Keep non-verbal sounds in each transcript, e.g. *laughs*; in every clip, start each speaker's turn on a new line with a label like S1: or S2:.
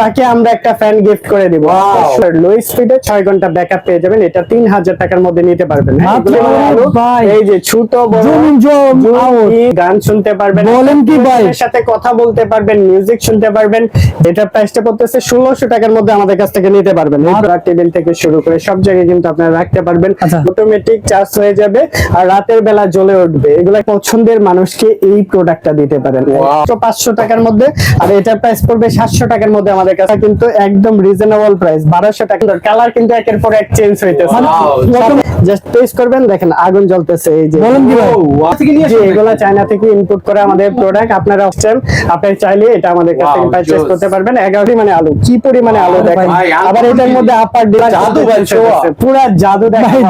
S1: তাকে আমরা একটা ফ্যান গিফট করে দিব। লো স্পিডে ছয় ঘণ্টা ব্যাকআপ পেয়ে যাবেন। এটা তিন হাজার টাকার মধ্যে নিতে পারবেন। হ্যাঁ। এই যে ছোট বড় গান শুনতে পারবেন।
S2: বলেন কি ভাই?
S1: সাথে কথা বলতে পারবেন মিউজিক শুনতে পারবেন। এটা প্রাইসটা পড়তেছে ষোলোশো টাকার মধ্যে আমাদের কাছ থেকে নিতে পারবেন। টেবিল থেকে শুরু করে সব জায়গায় কিন্তু আপনারা রাখতে পারবেন।
S2: আচ্ছা।
S1: অটোমেটিক চার্জ হয়ে যাবে আর রাতের বেলা জ্বলে উঠবে। এগুলা পছন্দের মানুষকে এই প্রোডাক্টটা দিতে পারেন। তো পাঁচশো টাকার মধ্যে আর এটার প্রাইস পড়বে সাতশো টাকার মধ্যে আমাদের কাছে কিন্তু একদম রিজনেবল প্রাইস বারোশো টাকা। কালার কিন্তু একের পর এক চেঞ্জ হইতেছে। জাস্ট টেস্ট করবেন দেখেন আগুন জ্বলতেছে এই যে।
S2: বলেন কি ভাই?
S1: জি, এগুলা চায়না থেকে ইনপুট করে আমাদের প্রোডাক্ট আপনারা আসছেন আপনি চাইলে এটা আমাদের কাছ থেকে পারচেজ করতে পারবেন। এগারোটি মানে আলু। কি পরিমাণে আলু দেখেন? আবার এটার মধ্যে আপার
S3: জাদু
S1: পুরা জাদু দেখা
S2: ভাই,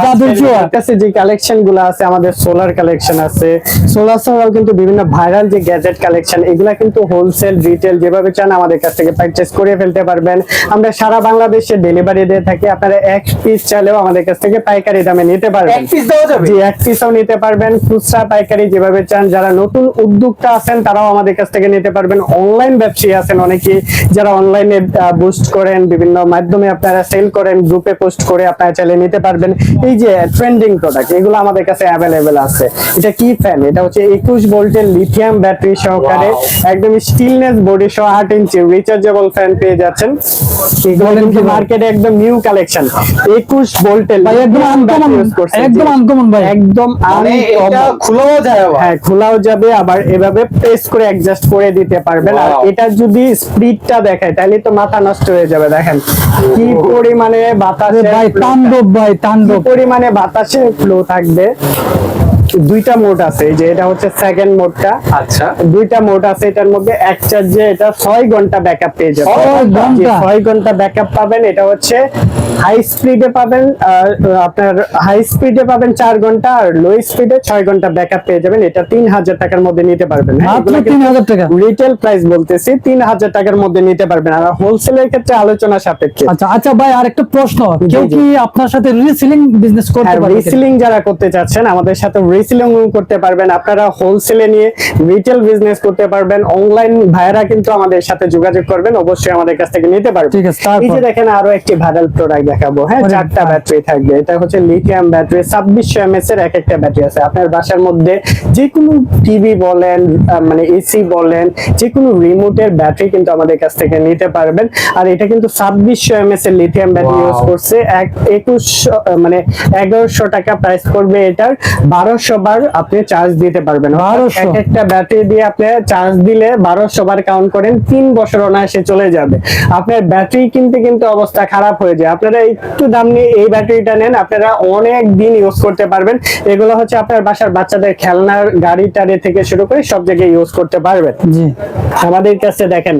S1: কাছে যে কালেকশনগুলো আছে আমাদের সোলার কালেকশন আছে। সোলার ছাড়াও কিন্তু বিভিন্ন ভাইরাল যে গ্যাজেট কালেকশন এগুলা কিন্তু হোলসেল রিটেল যেভাবে চান আমাদের কাছ থেকে পারচেজ করে ফেলতে পারবেন। আমরা সারা বাংলাদেশে ডেলিভারি দিয়ে থাকি। আপনারা এক পিস চাইলেও আমাদের কাছ থেকে পাইকারি দামে নিতে পারবেন।
S3: এক পিস
S1: জি এক পিসও নিতে পারবেন। খুচরা পাইকারি যেভাবে চান যারা নতুন উদ্যোক্তা আছেন তারাও আমাদের কাছ থেকে নিতে পারবেন। অনলাইন ব্যবসায়ী আছেন অনেকে যারা অনলাইনে বুস্ট করেন বিভিন্ন মাধ্যমে আপনারা সেল করেন গ্রুপে পোস্ট করে আপনারা চাইলে নিতে পারবেন। এই যে ট্রেন্ডিং প্রোডাক্ট এগুলো আমাদের কাছে অ্যাভেলেবেল আছে। এটা কি ফ্যান এটা হচ্ছে একুশ ভোল্টের লিথিয়াম ব্যাটারি সহকারে একদম স্টিলনেস বডি সহ আট ইঞ্চি রিচার্জেবল ফ্যান পেয়ে যাচ্ছেন। মার্কেটে একদম নিউ কালেকশন ভোল্টের
S2: একদম আনকমন একদম আনকমন ভাই।
S1: একদম
S3: মানে এটা
S1: uncommon।
S3: যায়
S1: হ্যাঁ খোলাও যাবে আবার এভাবে প্রেস করে অ্যাডজাস্ট করে দিতে পারবেন। আর এটা যদি স্পিডটা দেখায় তাহলে তো মাথা নষ্ট হয়ে যাবে দেখেন। কি পরিমাণে বাতাসে
S2: ভাই তাণ্ডব ভাই তাণ্ডব।
S1: পরিমাণে বাতাসে ফ্লো থাকবে। দুইটা মোড আছে যে এটা হচ্ছে সেকেন্ড মোডটা।
S3: আচ্ছা।
S1: দুইটা মোড আছে এটার মধ্যে এক চার্জে এটা ছয় ঘণ্টা ব্যাকআপ পেয়ে যাবে
S2: ছয় ঘণ্টা?
S1: জি, ঘণ্টা ব্যাকআপ পাবেন এটা হচ্ছে হাই স্পিডে পাবেন আপনার হাই স্পিডে পাবেন চার ঘণ্টা আর লো স্পিডে ছয় ঘণ্টা ব্যাকআপ পেয়ে যাবেন। এটা তিন হাজার টাকার মধ্যে নিতে পারবেন।
S2: মাত্র তিন হাজার টাকা?
S1: রিটেল প্রাইস বলতেছি তিন হাজার টাকার মধ্যে নিতে পারবেন। আর হোলসেলের ক্ষেত্রে আলোচনা সাপেক্ষে।
S2: আচ্ছা আচ্ছা ভাই আরেকটা প্রশ্ন। কেউ কি আপনার সাথে রিসেলিং বিজনেস করতে পারে কিনা?
S1: রিসেলিং যারা করতে চাচ্ছেন আমাদের সাথে রিসেলিং করতে পারবেন আপনারা হোলসেলে নিয়ে রিটেল বিজনেস করতে পারবেন অনলাইন ভাইরা কিন্তু আমাদের সাথে যোগাযোগ করবেন অবশ্যই আমাদের কাছ থেকে নিতে পারবেন।
S2: ঠিক আছে?
S1: এই যে দেখেন আরও একটি ভাইরাল প্রোডাক্ট দেখাবো হ্যাঁ চারটা ব্যাটারি থাকবে এটা হচ্ছে লিথিয়াম ব্যাটারি ছাব্বিশশো এমএস এর এক একটা ব্যাটারি আছে। আপনার বাসার মধ্যে যে কোনো টিভি বলেন মানে এসি বলেন যে কোনো রিমোটের ব্যাটারি কিন্তু আমাদের কাছ থেকে নিতে পারবেন। আর এটা কিন্তু ছাব্বিশশো এমএস এর লিথিয়াম ব্যাটারি ইউজ করছে। এক একুশশো মানে এগারোশো টাকা প্রাইস করবে এটার। বারোশো বার আপনি চার্জ দিতে পারবেন। এক একটা ব্যাটারি দিয়ে আপনি চার্জ দিলে বারোশো বার কাউন্ট করেন তিন বছর অনায়াসে চলে যাবে। আপনার ব্যাটারি কিনতে কিন্তু অবস্থা খারাপ হয়ে যায়। আপনারা একটু দাম নিয়ে এই ব্যাটারিটা নেন আপনারা অনেক দিন ইউজ করতে পারবেন। এগুলো হচ্ছে আপনার বাসার বাচ্চাদের খেলনার গাড়ি টাড়ি থেকে শুরু করে সব জায়গায় ইউজ করতে পারবেন। আমাদের কাছে দেখেন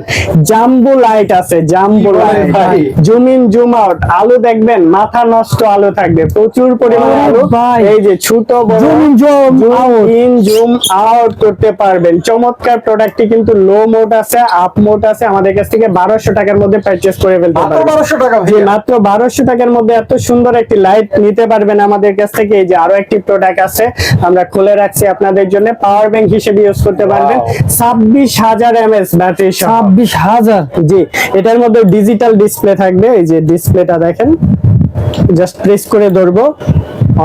S1: জাম্বু লাইট আছে জাম্বু লাইট
S3: ভাই?
S1: জুম ইন জুম আউট আলু দেখবেন মাথা নষ্ট আলো থাকবে প্রচুর পরিমাণে আলু। এই যে ছোট বড়
S2: zoom in zoom out.
S1: In zoom out করতে পারবেন। চমৎকার প্রোডাক্টটি কিন্তু লো মোড আছে আপ মোড আছে। আমাদের কাছ থেকে বারোশো টাকার মধ্যে পারচেস করে ফেলতে পারবেন।
S3: বারোশো টাকা
S1: জি
S3: ভাই
S1: মাত্র বারোশো টাকার মধ্যে এত সুন্দর একটি লাইট নিতে পারবেন আমাদের কাছ থেকে। এই যে আরও একটি প্রোডাক্ট আছে আমরা খুলে রাখছি আপনাদের জন্য। পাওয়ার ব্যাংক হিসেবে ইউজ করতে পারবেন। ছাব্বিশ হাজার এমএস ব্যাটারি সহ।
S2: ছাব্বিশ হাজার?
S1: জি এটার মধ্যে ডিজিটাল ডিসপ্লে থাকবে। এই যে ডিসপ্লেটা দেখেন জাস্ট প্রেস করে ধরবো।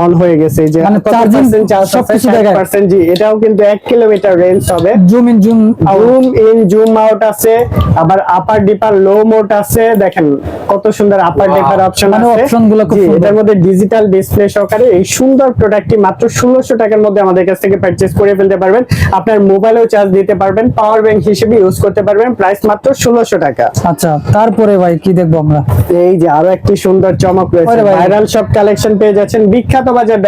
S1: অন হয়ে গেছে যে
S2: মানে charging সবকিছু দেখায়।
S1: পার্সেন্ট জি এটাও কিন্তু এক কিলোমিটার রেঞ্জ হবে।
S2: Zoom in zoom
S1: zoom in zoom out আছে আবার আপার ডিপার লো মোড আছে। দেখেন কত সুন্দর আপার ডিপার অপশন
S2: মানে
S1: আছে।
S2: option গুলো খুব সুন্দর।
S1: এটার মধ্যে ডিজিটাল ডিসপ্লে সহকারে এই সুন্দর প্রোডাক্টটি মাত্র ষোলোশো টাকার মধ্যে আমাদের কাছ থেকে পারচেজ করে ফেলতে পারবেন। আপনার মোবাইলেও চার্জ দিতে পারবেন পাওয়ার ব্যাংক হিসেবে ইউজ করতে পারবেন প্রাইস মাত্র ষোলোশো টাকা।
S2: আচ্ছা তারপরে ভাই কি দেখব আমরা?
S1: এই যে আরও একটি সুন্দর চমক রয়েছে। ভাইরাল সব কালেকশন পেয়ে যাচ্ছেন। বিখ্যাত বাজার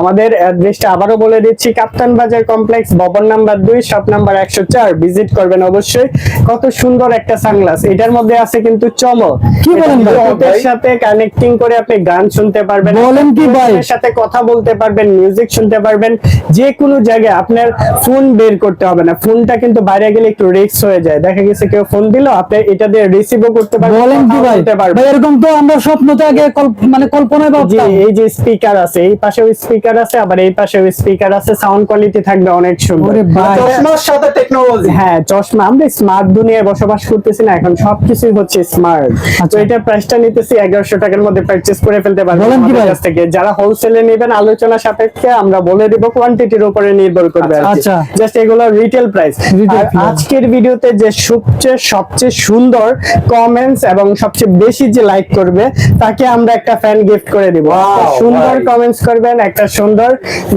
S1: আমাদের অ্যাড্রেসটা আবারও বলে দিচ্ছি কাপ্তান বাজার কমপ্লেক্স ভবন নাম্বার দুই শপ নাম্বার একশো চার। ভিজিট করবেন অবশ্যই। কত সুন্দর একটা সানগ্লাস। এটার মধ্যে আছে কিন্তু চমক।
S2: কি বলেন ভাই?
S1: সাথে কানেক্টিং করে আপনি গান শুনতে পারবেন
S2: বলেন কি ভাই?
S1: সাথে কথা বলতে পারবেন মিউজিক শুনতে পারবেন। যে কোনো জায়গায় আপনার ফোন বের করতে হবে না। ফোনটা কিন্তু বাইরে গেলে একটু রিস্ক হয়ে যায়। দেখা গেছে কেউ ফোন দিল আপনি এটা দিয়ে রিসিভও করতে পারবেন
S2: বলেন কি ভাই? ভাই এরকম তো আমরা স্বপ্নতে আগে মানে কল্পনায়
S1: জি
S2: ভাবতাম
S1: এই যে স্পিকার আছে এই পাশেও স্পিকার আছে আবার এই পাশেও স্পিকার আছে সাউন্ড কোয়ালিটি থাকবে অনেক সুন্দর।
S3: চশমার সাথে টেকনোলজি
S1: হ্যাঁ চশমা। আমরা স্মার্ট দুনিয়ায় বসবাস করতেছি না এখন সবকিছুই হচ্ছে স্মার্ট তো
S2: আচ্ছা।
S1: এটা প্রাইসটা নিতেছি এগারোশো টাকার মধ্যে পারচেজ করে ফেলতে পারবেন
S2: বলেন কি
S1: আমাদের কাছ থেকে। যারা হোলসেলে নেবেন আলোচনা সাপেক্ষে আমরা বলে দিব কোয়ান্টিটির উপরে নির্ভর করবে
S2: আচ্ছা।
S1: জাস্ট এগুলো রিটেল প্রাইস আর আজকের ভিডিওতে যে সবচেয়ে সবচেয়ে সুন্দর কমেন্টস এবং সবচেয়ে বেশি যে লাইক করবে তাকে আমরা একটা ফ্যান গিফট করে দিব। সুন্দর
S3: ভাই।
S1: কমেন্টস করবেন একটা সুন্দর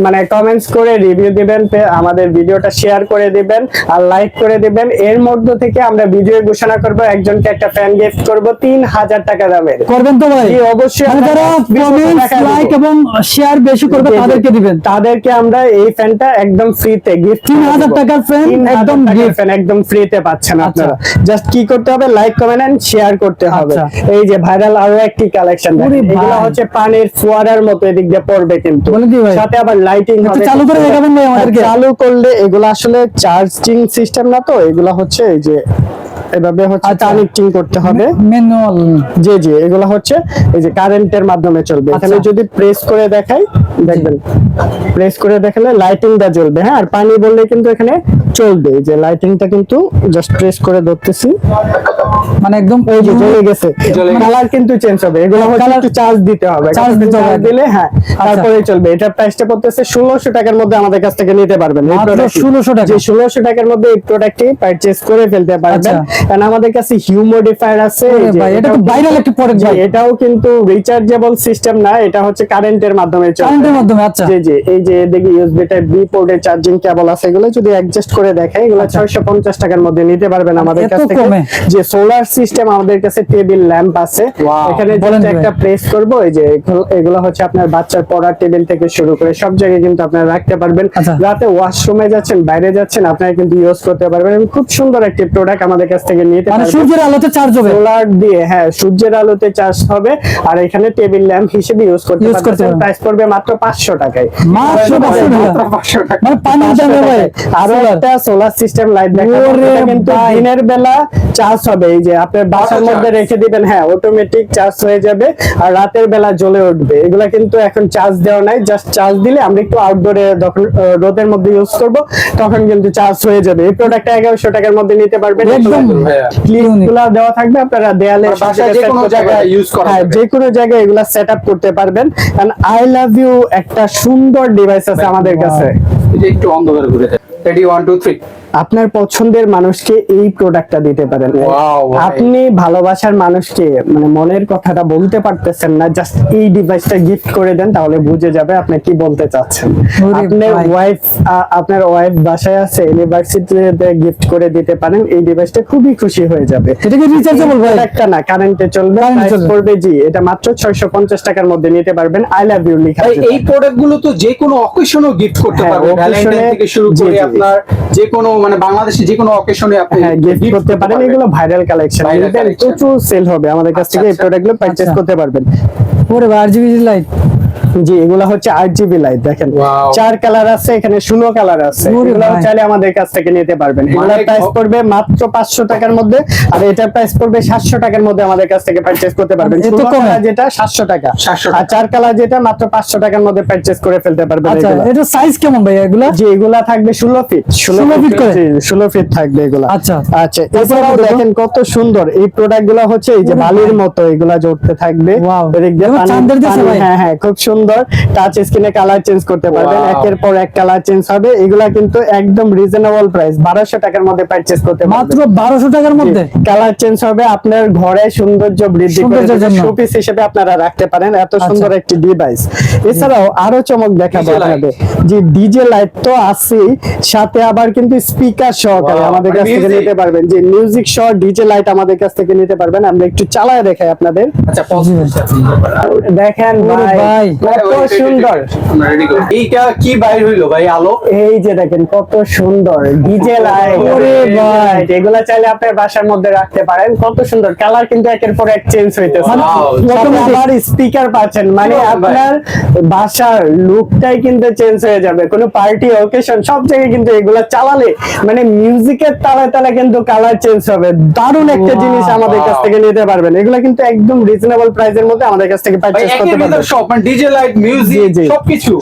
S1: মানে কমেন্টস করে রিভিউ দিবেন আমাদের ভিডিওটা শেয়ার করে দিবেন আর লাইক করে দিবেন। এর মধ্য থেকে আমরা ভিডিও ঘোষণা করব একজনকে একটা ফ্যান গিফট করব তিন হাজার টাকা দামের।
S2: করবেন তো ভাই?
S1: অবশ্যই
S2: যারা কমেন্টস লাইক এবং শেয়ার বেশি করবে। তাদেরকে দিবেন।
S1: তাদেরকে আমরা এই ফ্যানটা একদম ফ্রিতে গিফট
S2: 3000 টাকার fan একদম।
S1: ফ্যান একদম ফ্রিতে পাচ্ছেন
S2: আচ্ছা।
S1: আপনারা। জাস্ট কি করতে হবে? লাইক কমেন্ট এন্ড শেয়ার করতে হবে।
S2: আচ্ছা।
S1: এই যে ভাইরাল আরও একটি কালেকশন এগুলো হচ্ছে পানির ফোয়ারার মতো এদিক দিয়ে পড়বে কিন্তু? সাথে আবার লাইটিং
S2: একটু
S1: হবে
S2: চালু করে দেখাবেন ভাই আমাদেরকে?
S1: চালু করলে এগুলো আসলে চার্জিং সিস্টেম না তো এগুলো হচ্ছে এই যে এভাবে হচ্ছে
S2: আচ্ছা।
S1: কানেক্টিং করতে হবে।
S2: ম্যানুয়াল
S1: জি জি এগুলো হচ্ছে এই যে কারেন্টের মাধ্যমে চলবে। এখানে
S2: আচ্ছা।
S1: যদি প্রেস করে দেখাই দেখবেন। প্রেস করে দেখালে লাইটিংটা জ্বলবে হ্যাঁ? আর পানি বললে কিন্তু এখানে চলবে। যে লাইটিংটা কিন্তু জাস্ট প্রেস করে ধরতেছি।
S2: মানে একদম
S1: এই যে জ্বলে গেছে। কালার কিন্তু চেঞ্জ হবে। এগুলো হচ্ছে একটু চার্জ দিতে হবে।
S2: Charge দিতে হবে।
S1: দিলে হ্যাঁ তারপরে চলবে। এটা প্রাইসটা পড়তেছে ষোলোশো টাকার মধ্যে আমাদের কাছ থেকে নিতে পারবেন। এই
S2: মাত্র
S1: product
S2: 1600 টাকা?
S1: ষোলোশো টাকার মধ্যে এই প্রোডাক্টটি পারচেজ করে ফেলতে পারবেন।
S2: আচ্ছা।
S1: কারণ আমাদের কাছে আছে এই যে
S2: ভাই, এটা তো একটা product ভাই।
S1: এটাও কিন্তু রিচার্জেবল সিস্টেম না এটা হচ্ছে কারেন্টের মাধ্যমে চলবে
S2: কারেন্টের মাধ্যমে আচ্ছা।
S1: জি জি এই যে এদিকে ইউএসবি টাইপ বি পোর্টের চার্জিং কেবল আছে এগুলো যদি অ্যাডজাস্ট করে এগুলো 650 টাকার মধ্যে নিতে পারবেন আমাদের
S2: আচ্ছা।
S1: কাছ থেকে। যে সোলার সিস্টেম আমাদের কাছে টেবিল ল্যাম্প আছে। এখানে
S2: বলেন
S1: একটা প্রেস করব এই যে এগুলো- এগুলো হচ্ছে আপনার বাচ্চার পড়ার টেবিল থেকে শুরু করে সব জায়গায় কিন্তু আপনারা রাখতে পারবেন।
S2: আচ্ছা।
S1: রাতে ওয়াশরুমে যাচ্ছেন বাইরে যাচ্ছেন আপনারা কিন্তু ইউজ করতে পারবেন। খুব সুন্দর একটি প্রোডাক্ট আমাদের কাছ থেকে নিতে
S2: মানে সূর্যের আলোতে চার্জ হবে?
S1: সোলার দিয়ে হ্যাঁ সূর্যের আলোতে চার্জ হবে। আর এখানে টেবিল ল্যাম্প হিসেবে ইউজ করতে পারবেন। প্রাইস পড়বে মাত্র 500 টাকায়।
S2: মাত্র 500 টাকা। মানে পানি
S1: 500
S2: যাবে ভাই
S1: টাকায়। একটা সোলার সিস্টেম লাইট দেখাবো। কিন্তু দিনের বেলা চার্জ হবে। এই যে আপনার বাসার মধ্যে রেখে দিবেন হ্যাঁ অটোমেটিক চার্জ হয়ে যাবে। আর রাতের বেলা জ্বলে উঠবে। এগুলা কিন্তু এখন চার্জ দেওয়া নাই। জাস্ট চার্জ দিলে আমরা একটু আউটডোরে যখন রোদের মধ্যে ইউজ করব তখন কিন্তু চার্জ হয়ে যাবে। এই প্রোডাক্টটা এগারোশো টাকার মধ্যে নিতে পারবেন।
S2: একদম।
S3: ভাইয়া।
S1: দেওয়া থাকবে আপনারা দেয়ালে
S3: যে কোনো জায়গায় করা
S1: হ্যাঁ যে কোনো জায়গায় এগুলা সেট আপ করতে পারবেন। কারণ আই লাভ ইউ একটা সুন্দর ডিভাইস আছে আমাদের কাছে।
S3: একটু অন্ধকার ঘুরে যায় রেডি ওয়ান টু থ্রি
S1: আপনার পছন্দের মানুষকে এই প্রোডাক্টটা দিতে পারেন। আপনি ভালোবাসার মানুষকে মানে মনের কথাটা বলতে পারতেছেন না জাস্ট এই ডিভাইসটা গিফট করে দেন তাহলে বুঝে যাবে আপনি কি বলতে চাচ্ছেন। আপনার ওয়াইফ আপনার ওয়াইফ বাসায় আছে ইউনিভার্সিটিতে গিফট করে দিতে পারেন এই ডিভাইসটা খুবই খুশি হয়ে যাবে।
S2: এটা কি রিচার্জেবল ভাই?
S1: একটা না কারেন্টে চলবে
S2: চলবে।
S1: জি এটা মাত্র 650 টাকার মধ্যে নিতে পারবেন আই লাভ ইউ লেখা আছে
S3: এই প্রোডাক্টগুলো তো যে কোনো অকেশনও গিফট করতে
S1: হ্যাঁ,
S3: পারবেন ভ্যালেন্টাইন থেকে শুরু করে আপনার যে কোনো মানে বাংলাদেশে যে কোনো অকেশনে আপনি
S1: হ্যাঁ গিফট করতে পারেন এগুলো ভাইরাল কালেকশন। প্রচুর সেল হবে আমাদের কাছ থেকে এই
S3: আচ্ছা,
S1: প্রোডাক্টগুলো পারচেজ
S2: আচ্ছা।
S1: করতে পারবেন
S2: ওরে আরজিবি লাইট
S1: জি এগুলো হচ্ছে আট জিবি লাইট দেখেন চার কালার আছে এখানে ষোলো কালার আছে। চাইলে আমাদের কাছ থেকে নিতে পারবেন। এগুলোর
S3: মানে
S1: প্রাইস পড়বে মাত্র পাঁচশো টাকার মধ্যে আর এটার প্রাইস পড়বে সাতশো টাকার মধ্যে আমাদের কাছ থেকে পারচেজ করতে পারবেন।
S2: এত
S1: ষোলো যেটা সাতশো টাকা। আর চার কালার যেটা মাত্র পাঁচশো টাকার মধ্যে পারচেজ করে ফেলতে পারবেন
S2: আচ্ছা এটা সাইজ কেমন ভাই এগুলা?
S1: জি এগুলা থাকবে ষোলো ফিট
S2: 16 feet করে?
S1: ষোলো ফিট থাকবে এগুলা।
S2: আচ্ছা।
S1: আচ্ছা এছাড়াও দেখেন কত সুন্দর। এই প্রোডাক্টগুলো হচ্ছে এই যে বালির মতো এগুলা জড়তে থাকবে। হ্যাঁ হ্যাঁ খুব সুন্দর টাচ স্ক্রিনে কালার চেঞ্জ করতে পারবেন। একের পর এক কালার চেঞ্জ হবে। এগুলা কিন্তু একদম রিজনেবল প্রাইস বারোশো টাকার মধ্যে পারচেজ করতে
S2: মাত্র বারোশো টাকার মধ্যে?
S1: কালার চেঞ্জ হবে। আপনার ঘরে সৌন্দর্য বৃদ্ধি করে শোপিস হিসেবে আপনারা রাখতে পারেন। এত
S2: আচ্ছা।
S1: সুন্দর একটি ডিভাইস এছাড়াও আরও চমক দেখাবো
S3: light।
S1: আপনাদের। যে ডিজে লাইট তো আছেই। সাথে আবার কিন্তু স্পিকার সহকারে আমাদের কাছ
S3: মানে
S1: থেকে নিতে পারবেন। যে মিউজিক সহ ডিজে লাইট আমাদের কাছ থেকে নিতে পারবেন। আমরা একটু চালায় দেখাই আপনাদের।
S3: আচ্ছা
S1: দেখেন
S2: ভাই।
S1: ভাই কত সুন্দর।
S3: আমরা রেডি করি এইটা কি বাইর হইল ভাই আলো?
S1: এই যে দেখেন কত সুন্দর। DJ light.
S2: ভাই।
S1: এগুলা চাইলে আপনার বাসার মধ্যে রাখতে পারেন। কত সুন্দর। কালার কিন্তু একের পর এক চেঞ্জ হইতেছে।
S3: Wow,
S1: সাথে
S2: automatic।
S1: আবার স্পিকার পাচ্ছেন। মানে আপনার বাসার লুকটাই কিন্তু চেঞ্জ হয়ে যাবে। কোনো পার্টি ওকেশন সব জায়গায় কিন্তু এগুলা চালালে মানে মিউজিকের তালে তালে কিন্তু কালার চেঞ্জ হবে। দারুণ একটা জিনিস আমাদের কাছ থেকে নিতে পারবেন। এগুলা কিন্তু একদম রিজনেবল প্রাইসের মধ্যে আমাদের কাছ থেকে পারচেজ করতে পারবেন।
S3: মানে ডিজে লাইট মিউজিক
S1: জি, জি।
S3: সবকিছু।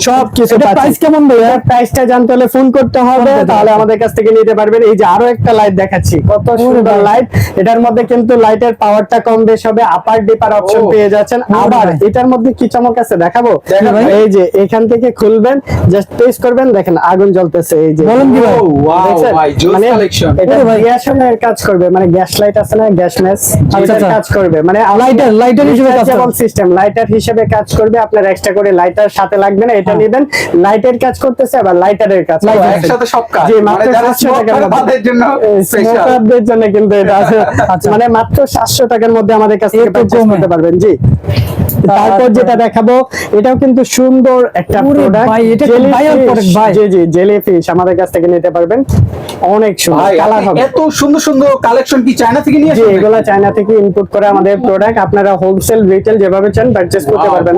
S2: এটা প্রাইস কেমন ভাইয়া?
S1: প্রাইসটা জানতে হলে ফোন করতে হবে তাহলে আমাদের কাছ থেকে নিতে পারবেন। এই যে আরও একটা লাইট দেখাচ্ছি। কত সুন্দর লাইট এটার মধ্যে কিন্তু লাইটের পাওয়ারটা কম বেশ হবে। আপার ডিপার অপশন পেয়ে যাচ্ছেন। আবার এটার মধ্যে কি চমক আছে দেখাবো? এই যে এখান থেকে খুলবেন জাস্ট প্রেস করবেন। দেখেন আগুন জ্বলতেছে এই যে।
S2: বলেন কি ভাই?
S1: মানে এটা গ্যাসের কাজ করবে। মানে গ্যাস লাইট আছে না গ্যাস ম্যাচ
S2: আচ্ছা, আচ্ছা।
S1: কাজ করবে। মানে
S2: হিসেবে কাজ করবে।
S1: সিস্টেম লাইটার হিসেবে কাজ করবে। আপনার এক্সট্রা করে লাইটার সাথে লাগবে না এটা
S2: হ্যাঁ।
S1: নেবেন লাইটের কাজ করতেছে আবার লাইটারের কাজ
S3: একসাথে সব কাজ
S1: জি,
S3: মানে
S1: মাত্র 700 টাকার
S3: জন্য
S1: জন্য কিন্তু এটা আছে। *laughs*
S2: আচ্ছা।
S1: মানে মাত্র সাতশো টাকার মধ্যে আমাদের কাছে থেকে
S2: কমে।
S1: পারবেন জি তারপর যেটা দেখাবো এটাও কিন্তু সুন্দর একটা প্রোডাক্ট? জি জি জেলি ফিশ আমাদের কাছ থেকে নিতে পারবেন। অনেক সুন্দর কালার হবে।
S3: এত সুন্দর সুন্দর কালেকশন কি চায়না থেকে নিয়ে
S1: জি
S3: আসেন
S1: এগুলা চায়না থেকে ইনপুট করে আমাদের প্রোডাক্ট আপনারা হোলসেল রিটেল যেভাবে চান পারচেজ করতে পারবেন।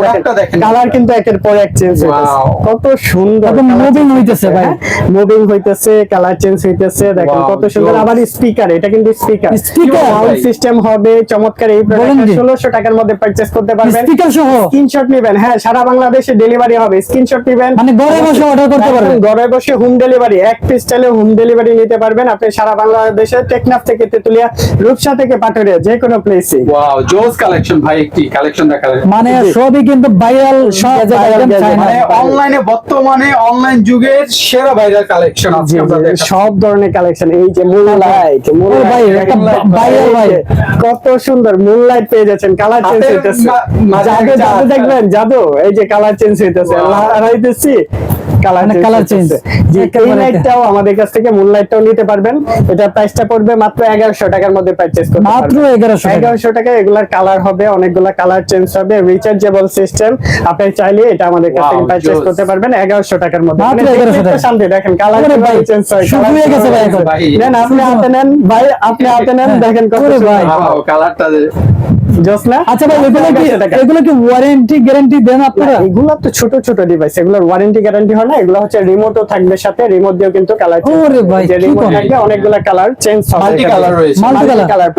S1: কালার কিন্তু একের পর এক চেঞ্জ হইতেছে। কত সুন্দর
S2: moving হইতেছে ভাই।
S1: মুভিং হইতেছে কালার চেঞ্জ হইতেছে। দেখেন কত সুন্দর। আবার স্পিকার এটা কিন্তু স্পিকার? সাউন্ড সিস্টেম হবে চমৎকার। এই প্রোডাক্ট 1600 টাকার মধ্যে পারচেজ করতে পারবেন।
S2: স্পিকার সহ
S1: স্ক্রিনশট নেবেন। হ্যাঁ সারা বাংলাদেশে ডেলিভারি হবে। স্ক্রিনশট নেবেন।
S2: মানে ঘরে বসে অর্ডার করতে পারবেন?
S1: ঘরে বসে হোম ডেলিভারি এক পিস চাইলে হোম ডেলিভারি নিতে পারবেন। আপনি সারা বাংলাদেশে টেকনাফ থেকে তেতুলিয়া রূপসা থেকে পাটুরিয়া যে কোনো প্লেসে
S3: ওয়াও জোস কালেকশন ভাই একটি কালেকশন দেখালেন
S2: মানে সবই কিন্তু ভাইরাল
S3: মানে অনলাইনে বর্তমানে অনলাইন যুগের সেরা ভাইরাল কালেকশন
S1: জি, সব ধরনের কালেকশন এই যে
S2: ও ভাই, একটা ভাই।
S1: কত সুন্দর মুনলাইট পেয়ে যাচ্ছেন কালার চেঞ্জ হইতেছে। জাদু জাদু
S3: আছে।
S1: দেখবেন জাদু এই যে কালার চেঞ্জ হইতেছে
S3: Wow.
S1: লাগাইতেছি কালার চেঞ্জ
S2: colour change।
S1: জি এই লাইটটাও আমাদের কাছ থেকে মুনলাইটটাও নিতে পারবেন এটা প্রাইসটা পড়বে মাত্র 1100 টাকার মধ্যে পারচেজ করতে
S2: মাত্র
S1: পারবেন।
S2: 1100 টাকা।
S1: এগুলার কালার হবে অনেকগুলা কালার চেঞ্জ হবে রিচার্জেবল সিস্টেম আপনি চাইলে এটা আমাদের কাছ থেকে পারচেজ করতে পারবেন এগারোশো টাকার মধ্যে
S2: মাত্র 1100 টাকা।
S1: শান্তি দেখেন কালার চেঞ্জ হয়
S2: শুরু হয়ে গেছে ভাই
S1: change
S2: এখন।
S3: ভাই।
S1: নেন আপনি হাতে নেন ভাই আপনি হাতে নেন। দেখেন কত
S2: ভাই।
S3: কালারটা
S2: আচ্ছা ভাই এগুলো কি
S1: 1100 টাকা।
S2: এগুলো কি ওয়ারেন্টি গ্যারান্টি দেন আপনারা
S1: এগুলো তো ছোট ছোট ডিভাইস এগুলোর ওয়ারেন্টি গ্যারান্টি হয় না এগুলো হচ্ছে রিমোটও থাকবে সাথে রিমোট দিয়েও কিন্তু কালার
S2: ওরে ভাই, কি
S1: রিমোট থাকবে অনেকগুলো কালার চেঞ্জ হবে
S3: রয়েছে।
S1: Multi colour.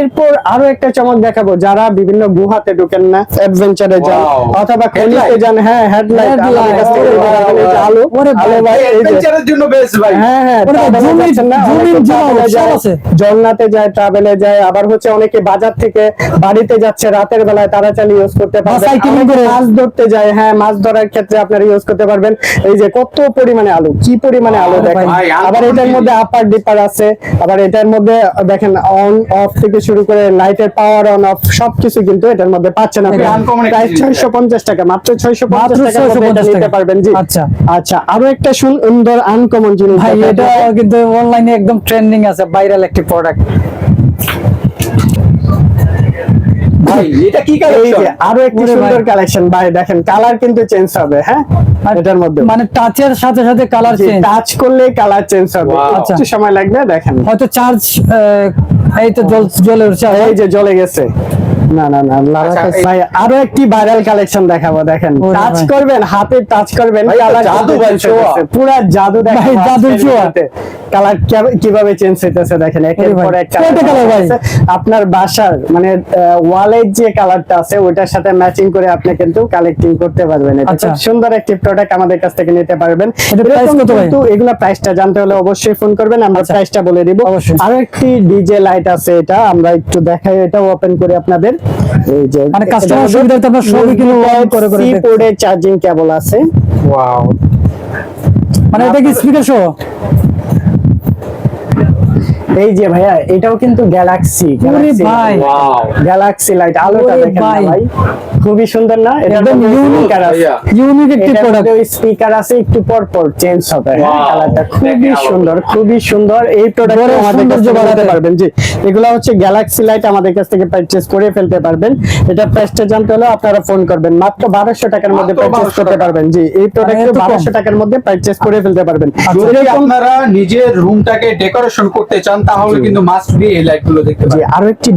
S1: এরপর আরও একটা চমক দেখাবো যারা বিভিন্ন গুহাতে ঢুকেন না অ্যাডভেঞ্চারে যান অথবা খনিতে যান হ্যাঁ হেডলাইট আমাদের কাছ থেকে। আলো।
S2: ওরে ভাই,
S3: অ্যাডভেঞ্চারের জন্য বেস্ট ভাই।
S1: হ্যাঁ হ্যাঁ যায়, ট্রাভেলে যায় আবার হচ্ছে অনেকে বাজার থেকে বাড়িতে যাচ্ছে রাতের বেলায় তারা চালিয়ে ইউজ করতে পারবেন
S2: cycling
S1: মাছ ধরতে যায় হ্যাঁ মাছ ধরার ক্ষেত্রে আপনারা ইউজ করতে পারবেন। এই যে কত পরিমাণে আলো কি পরিমাণে আলো দেখেন? আবার এটার মধ্যে আপার ডিপার আছে আবার এটার মধ্যে দেখেন অন অফ থেকে শুরু করে লাইটের পাওয়ার অন অফ সবকিছু কিন্তু এটার মধ্যে পাচ্ছেন আপনি। প্রায় ছয়শো পঞ্চাশ টাকা মাত্র ছয়শো পঞ্চাশ
S2: 650
S1: নিতে
S2: টাকা।
S1: পারবেন জি।
S2: আচ্ছা।
S1: আচ্ছা আরও একটা সুন্দর আনকমন জিনিস
S2: ভাই এটা কিন্তু অনলাইনে একদম ট্রেন্ডিং আছে ভাইরাল একটি প্রোডাক্ট
S3: ভাই এটা কি কালেকশন
S1: আরও একটি। সুন্দর কালেকশন ভাই দেখেন কালার কিন্তু চেঞ্জ হবে হ্যাঁ? এটার মধ্যে।
S2: মানে টাচের সাথে সাথে কালার চেঞ্জ
S1: টাচ করলে কালার চেঞ্জ হবে।
S3: Wow.
S2: আচ্ছা।
S1: সময় লাগবে দেখেন।
S2: হয়তো চার্জ এই তো জ্বলে উঠছে।
S1: এই যে জ্বলে গেছে। না না না
S3: আচ্ছা,
S1: ভাই আরও একটি ভাইরাল কালেকশন দেখাবো দেখেন টাচ করবেন হাতে টাচ করবেন
S3: এটা জাদু
S1: পুরো জাদু। ভিডিওতে। কালার কীভাবে চেঞ্জ হইতেছে দেখেন একের পর এক
S2: কালার ভাই?
S1: আপনার বাসার মানে ওয়ালের যে কালারটা আছে ওটার সাথে ম্যাচিং করে আপনি কিন্তু কালেক্টিং করতে পারবেন এটা
S2: আচ্ছা।
S1: সুন্দর একটি প্রোডাক্ট আমাদের কাছ থেকে নিতে পারবেন? কিন্তু এগুলা প্রাইসটা জানতে হলে অবশ্যই ফোন করবেন আমরা
S2: আচ্ছা।
S1: প্রাইসটা বলে দিব। আরও একটি ডিজে লাইট আছে এটা আমরা একটু দেখাই এটাও ওপেন করে আপনাদের এই যে
S2: মানে কাস্টমার সুবিধার্থে আমরা সবই কিন্তু অন করে করে সি
S1: পোর্ডের চার্জিং কেবল আছে।
S3: ওয়াও
S2: মানে এটা কি স্পিকার সহ
S1: এই যে ভাইয়া এটাও কিন্তু গ্যালাক্সি
S2: ভাই।
S1: গ্যালাক্সি লাইট আলোটা দেখেন
S2: ভাই।
S1: খুবই সুন্দর না?
S2: একদম unique
S1: স্পিকার আছে।
S2: ইউনিক একটি প্রোডাক্ট
S1: মধ্যে স্পিকার আছে একটু পর পর চেঞ্জ হবে হ্যাঁ কালারটা খুবই সুন্দর খুবই সুন্দর। এই প্রোডাক্ট আমাদের কাছ
S2: বাড়াতে।
S1: পারবেন জি। এগুলো হচ্ছে গ্যালাক্সি লাইট আমাদের কাছ থেকে পারচেজ করে ফেলতে পারবেন। এটা প্রাইসটা জানতে হলে আপনারা ফোন করবেন। মাত্র বারোশো টাকার মধ্যে পারচেজ করতে পারবেন জি। এই প্রোডাক্ট
S2: কম?
S1: বারোশো টাকার মধ্যে পারচেজ করে ফেলতে পারবেন।
S3: যদি আপনারা নিজের রুমটাকে ডেকোরেশন করতে চান তাহলে কিন্তু মাস্ট বি এই লাইটগুলো দেখতে
S1: জি
S3: পারেন।
S1: আরও একটি